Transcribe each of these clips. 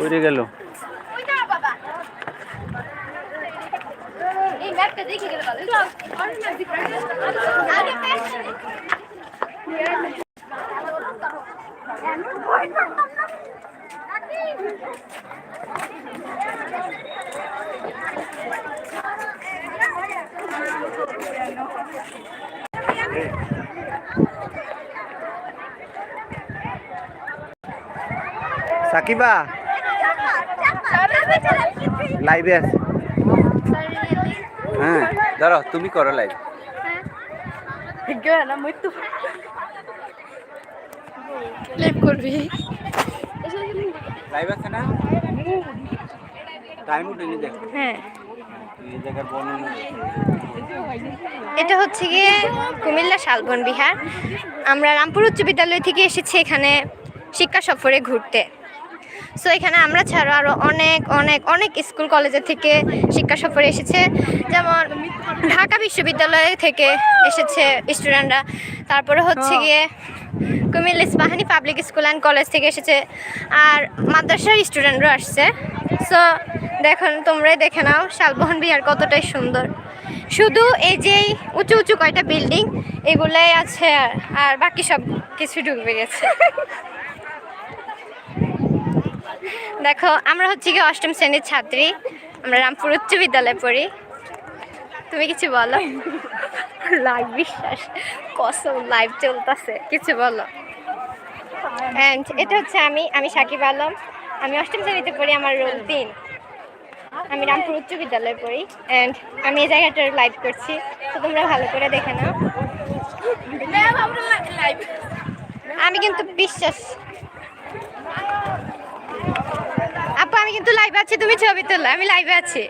পড়ে গেল। সাকিবা লাইভে আছে। হ্যাঁ। ধরো তুমি করো লাইভ লাইভ করবি। লাইভ আছে না? টাইম উঠেনি দেখ। হ্যাঁ। এটা হচ্ছে গিয়ে কুমিল্লা শালবন বিহার। আমরা রামপুর উচ্চ বিদ্যালয় থেকে এসেছি এখানে শিক্ষা সফরে ঘুরতে। সো এখানে আমরা ছাড়াও আরও অনেক অনেক অনেক স্কুল কলেজের থেকে শিক্ষা সফরে এসেছে। যেমন ঢাকা বিশ্ববিদ্যালয় থেকে এসেছে স্টুডেন্টরা তারপরে হচ্ছে গিয়ে Cumilla Ispahani public school and college থেকে এসেছে। আর মাদ্রাসার স্টুডেন্টরা আসছে। সো দেখুন তোমরাই দেখে নাও শালবন বিহার কতটাই সুন্দর। শুধু এই যে উঁচু উঁচু কয়টা বিল্ডিং এগুলাই আছে আর- আর বাকি সব কিছু ডুবে গেছে। দেখো, আমরা হচ্ছে কি অষ্টম শ্রেণির ছাত্রী। আমরা রামপুর উচ্চ বিদ্যালয়ে পড়ি। তুমি কিছু বলো? লাইভ বিশ্বাস, কসম লাইভ চলতেছে, কিছু বলো? অ্যান্ড এটা হচ্ছে আমি আমি সাকিব আলম। আমি অষ্টম শ্রেণীতে পড়ি, আমার রোল তিন। আমি রামপুর উচ্চ বিদ্যালয়ে পড়ি অ্যান্ড আমি এই জায়গাটার লাইভ করছি। তো তোমরা ভালো করে দেখে নাও। আমি কিন্তু বিশ্বাস আপু আমি কিন্তু লাইভে আছি তুমি ছবি তোলো আমি লাইভে আছি।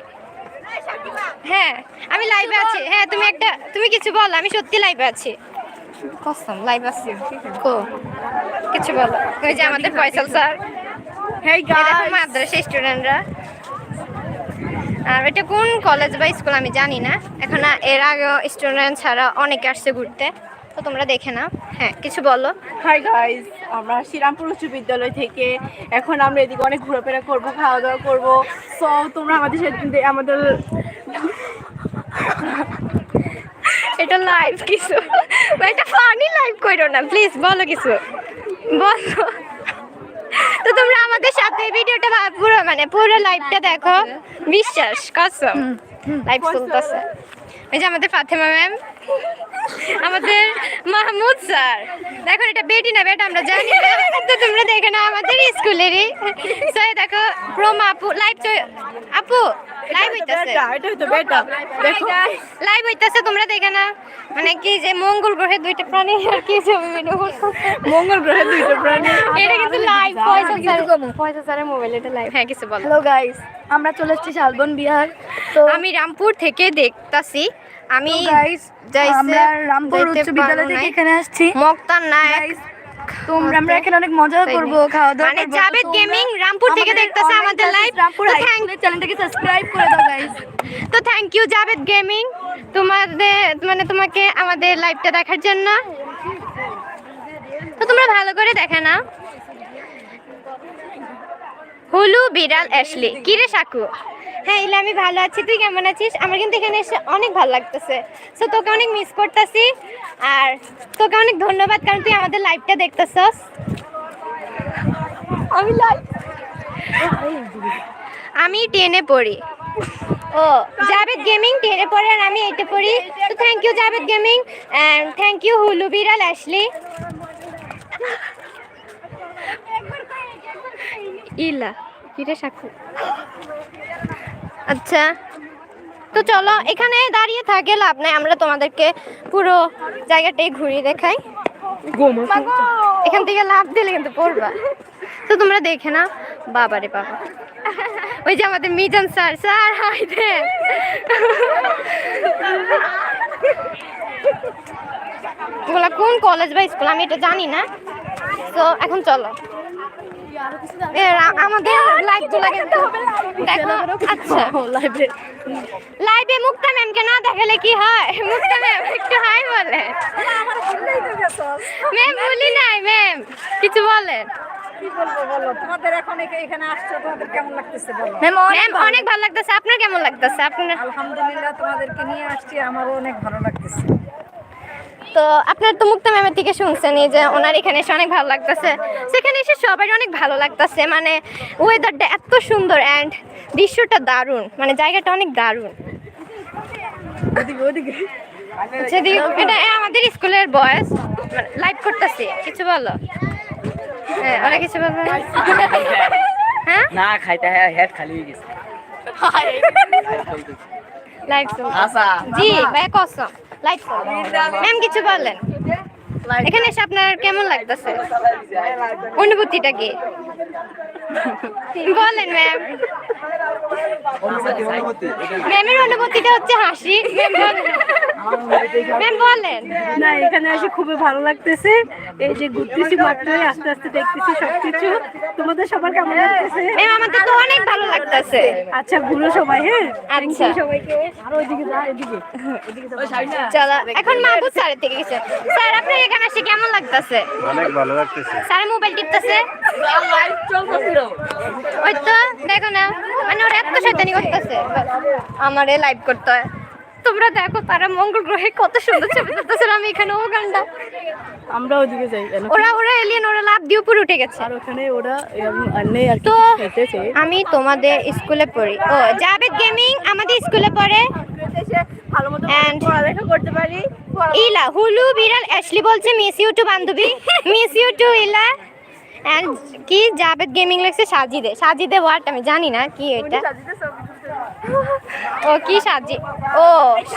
হ্যাঁ আমি লাইভে আছি। হ্যাঁ তুমি একটা তুমি কিছু বলো আমি সত্যি লাইভে আছি। কসম লাইভ আছি। কো কিছু বলো। ওই যে আমাদের ফয়সাল স্যার। এই দেখো মাদ্রাসা স্টুডেন্টরা আর এটা কোন কলেজ বা স্কুল আমি জানি না। এখন এর আগেও স্টুডেন্ট ছাড়া অনেকে আসছে ঘুরতে। তো তোমরা দেখে না হ্যাঁ কিছু বলো। হাই গাইস আমরা শ্রীরামপুর উচ্চ বিদ্যালয় থেকে। এখন আমরা এদিকে অনেক ঘোরাফেরা করব খাওয়া দাওয়া করব। সো তোমরা আমাদের সাথে আমাদের এটা লাইভ কিছু। এটা ফানি লাইভ করো না প্লিজ বলো কিছু। বলো। তো তোমরা আমাদের সাথে ভিডিওটা পুরো মানে পুরো লাইভটা দেখো। বিশ্বাস কসম। লাইভ চলতেছে এই যে আমাদের ফাতেমা ম্যাম আমাদের মাহমুদ স্যার। দেখো এটা বেটি না বেটা আমরা জানি না। তো তোমরা দেখে না আমাদের স্কুলেরই। স্যার দেখো প্রোমা আপু লাইভ আপু লাইভ হইতাছে। বেটা এটা হয়তো বেটা। দেখো। লাইভ হইতাছে তোমরা দেখে না মানে কি যে মঙ্গল গ্রহে দুইটা প্রাণী আর কি ছবি ভিডিও মঙ্গল গ্রহে দুইটা প্রাণী। এটা কিন্তু লাইভ পয়সা স্যার পয়সা স্যারের মোবাইল এটা লাইভ হ্যাঁ কিছু বলো। হ্যালো গাইস আমরা চলে এসেছি শালবন বিহার তো আমি রামপুর থেকে দেখতাছি। আমি আমরা রামপুর উচ্চ বিদ্যালয় থেকে এখানে আসছি। মক্তার নায়ক গাইস আমরা এখানে অনেক মজা করব খাওয়া দাওয়া মানে করব। গেমিং রামপুর থেকে আমাদের দেখতাছে আমাদের লাইভ রামপুর তো হাই থ্যাংক স্কুলের চ্যানেলটাকে সাবস্ক্রাইব করে দাও গাইস তো থ্যাংক ইউ জাভেদ গেমিং তোমাদের মানে তোমাকে আমাদের লাইভটা দেখার জন্য। তো তোমরা ভালো করে দেখে না হুলু বিড়াল অ্যাশলি। কিরে সাকু? হ্যাঁ ইলা আমি ভালো আছি। তুই কেমন আছিস? আমার কিন্তু এখানে এসে অনেক ভালো লাগতেছে। সো তোকে অনেক মিস করতেছি। আর তোকে অনেক ধন্যবাদ কারণ তুই আমাদের লাইভটা দেখতেছস। আমি লাইভ আমি টেনে পড়ি। ও জাভেদ গেমিং টেনে পড়ে আর আমি এইটে পড়ি। তো thank you Javed gaming and thank you Hulu বিড়াল অ্যাশলি ইলা কিরে সাকু আচ্ছা। তো চলো এখানে দাঁড়িয়ে থাকে লাভ নাই আমরা তোমাদেরকে পুরো জায়গাটাই ঘুরিয়ে দেখাই। এখান থেকে লাভ দিলে কিন্তু পড়বা। তো তোমরা দেখে না বাবারে বাবা। ওই যে আমাদের মিজান স্যার স্যার হাই দে। কোন কলেজ বা স্কুল? আমি এটা জানি না। তো এখন চলো। আমাদের লাইভগুলা কিন্তু দেখো আচ্ছা। লাইভে লাইভে মুক্তা ম্যামকে না দেখালে কি হয়? মুক্তা ম্যাম একটু হাই বলে। ম্যাম বলি নাই ম্যাম কিছু বলেন কি বলব বলো? তোমাদের এখন এখা- এখানে আসছো তোমাদের কেমন লাগতেছে বলো? ম্যাম অনেক অনেক ভালো লাগতেছে। আপনার কেমন লাগতেছে? আপনার আলহামদুলিল্লাহ তোমাদেরকে নিয়ে আসছি আমারও অনেক ভালো লাগতেছে। তো আপনার তো মুক্তা ম্যামের থেকে শুনছেন এই যে ওনার এখানে এসে অনেক ভালো লাগতেছে। সেখানে এসে সবাই অনেক ভালো লাগতেছে মানে ওয়েদারটা এত সুন্দর অ্যান্ড দৃশ্যটা দারুণ মানে জায়গাটা অনেক দারুণ। যদি এটা আমাদের স্কুলের বয়স লাইভ করতেছি কিছু বলো? হ্যাঁ ওরা কিছু বলবে? হ্যাঁ? না খাইতে হ্যাঁ হেড খালি হয়ে গেছে। লাইভ আচ্ছা। জি ভাই কসম লাইভ ম্যাম কিছু বলেন। এখানে এসে আপনার কেমন লাগতেছে? অনুভূতিটা কি? বলেন ম্যাম ম্যামের অনুভূতিটা হচ্ছে হাসি। ম্যাম বলেন। না এখানে এসে খুবই ভালো লাগতেছে। এই যে ঘুরতেছি মাঠে আস্তে আস্তে দেখতেছি সবকিছু। তোমাদের সবার কেমন লাগতেছে? ম্যাম আমাদের তো অনেক ভালো লাগতেছে। আচ্ছা ঘুরো সবাই হ্যাঁ? আচ্ছা। সবাইকে। আর ওইদিকে যা এদিকে। চলো এখন মাহবুব স্যারের থেকে গেছে। স্যার আপনার এখানে এসে কেমন লাগতেছে? অনেক ভালো লাগতেছে। স্যার মোবাইল টিপতেছে? ওই তো দেখো না। মানে ওরা এত শয়তানি করতেছে। আমারে লাইভ করতে হয়। তোমরা দেখো তারা মঙ্গল গ্রহে কত সুন্দর ছবি তুলতেছে আমি এখানে ও গান্ডা আমরা ওইদিকে যাই? ওরা ওরা এলিয়েন ওরা লাভ দিয়ে উপরে উঠে গেছে। আর ওখানে ওরা নেই আর তো আমি তোমাদের স্কুলে পড়ি। ও জাবেদ গেমিং আমাদের স্কুলে পড়ে। ইলা হুলু বিড়াল অ্যাশলি বলছে মিস ইউ টু বান্ধবী। Miss you too Ila. And কি জাভেদ গেমিং লেখছে? সাজিদে। সাজিদে ওয়ার্ড আমি জানি না কি এটা। ও কি সাজি? ও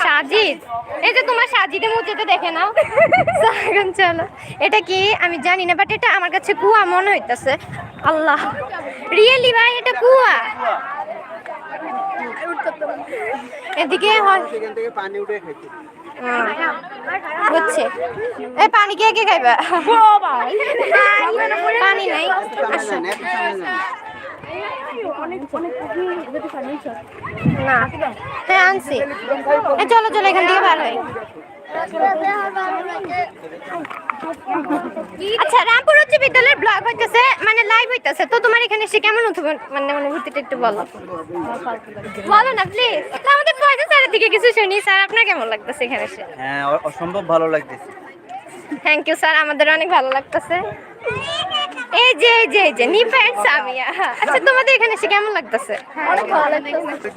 সাজিদ। এই যে তোমার সাজিদে মুচেতে দেখে নাও। এখন চলো। এটা কি? আমি জানি না বাট এটা আমার কাছে কুয়া মনে হইতাছে। আল্লাহ। রিয়েলি ভাই এটা কুয়া? এদিকে হয়। সেখান পানি উঠে হচ্ছে এ পানি কে কে খাইবা? পানি নাই। না। হ্যাঁ আনছি। চলো চলো এখান থেকে ভালো হয় আচ্ছা রামপুর উচ্চ বিদ্যালয়ের ব্লগ হইতেছে মানে লাইভ হইতেছে। তো তোমার এখানে এসে কেমন অনুভব মানে অনুভূতিটা একটু বলো। বলো না প্লিজ আমাদের পয়সা স্যারের দিকে কিছু শুনি। স্যার আপনার কেমন লাগতেছে এখানে এসে? হ্যাঁ অসম্ভব ভালো লাগতেছে। থ্যাংক ইউ স্যার আমাদের অনেক ভালো লাগতেছে। এই যে এই যে এই যে নিপা সামিয়া। আচ্ছা তোমাদের এখানে এসে কেমন লাগতেছে? অনেক ভালো লাগতেছে।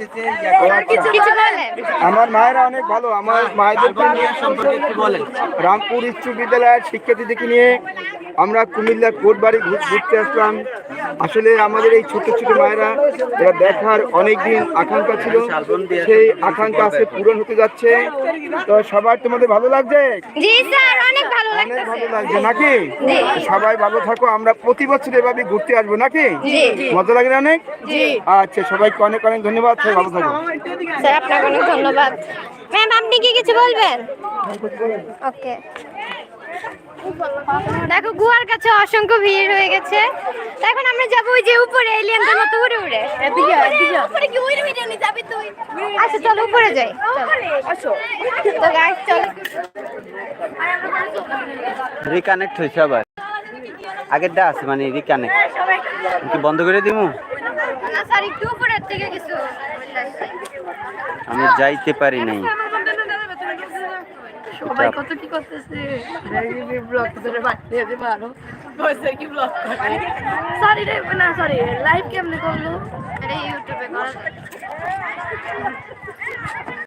কিছু বলেন? আমার মায়েরা অনেক ভালো। আমার মায়েদেরকে নিয়ে সম্পর্কে একটু বলেন। রামপুর উচ্চ বিদ্যালয়ের শিক্ষার্থীদেরকে নিয়ে আমরা কুমিল্লার কোটবাড়ি ঘুরতে আসলাম। আসলে আমাদের এই ছোট ছোট মায়েরা এরা দেখার অনেক দিন আকাঙ্ক্ষা ছিল। সেই আকাঙ্ক্ষা আজকে পূরণ হতে যাচ্ছে। তো সবার তোমাদের ভালো লাগছে? অনেক ভালো অনেক লাগতেছে। ভালো লাগছে নাকি? জি। সবাই ভালো থাকো আমরা প্রতি বছর এভাবে ঘুরতে আসব নাকি? জি মজা লাগে অনেক? আচ্ছা সবাইকে অনেক অনেক ধন্যবাদ সবাই ভালো থাকো। স্যার আপনাকে অনেক ধন্যবাদ। ম্যাম আপনি কি কিছু বলবেন? ওকে। দেখো গুয়ার কাছে অসংখ্য ভিড় হয়ে গেছে। এখন আমরা যাব ওই যে উপরে এলিয়েনদের মতো উড়ে উড়ে। এদিকে এদিকে উপরে কি উড়ে উড়ে নিয়ে যাবি তুই? আচ্ছা চলো উপরে যাই। আসো। তো গাইস চলো। রিকানেক্ট হয়েছে আবার। আগেরটা আছে মানে রিকানেক্ট কি বন্ধ করে দিমু? স্যার একটু উপরের থেকে কিছু। আমি যাইতে পারি নাই। সবাই কত কি করতেছে? ব্লগ ধরে বাড়তে যেতে পারো বসে কি ব্লগ করে? সরি রে না সরি লাইভ কেমনে করল? এটা ইউটিউবে করা।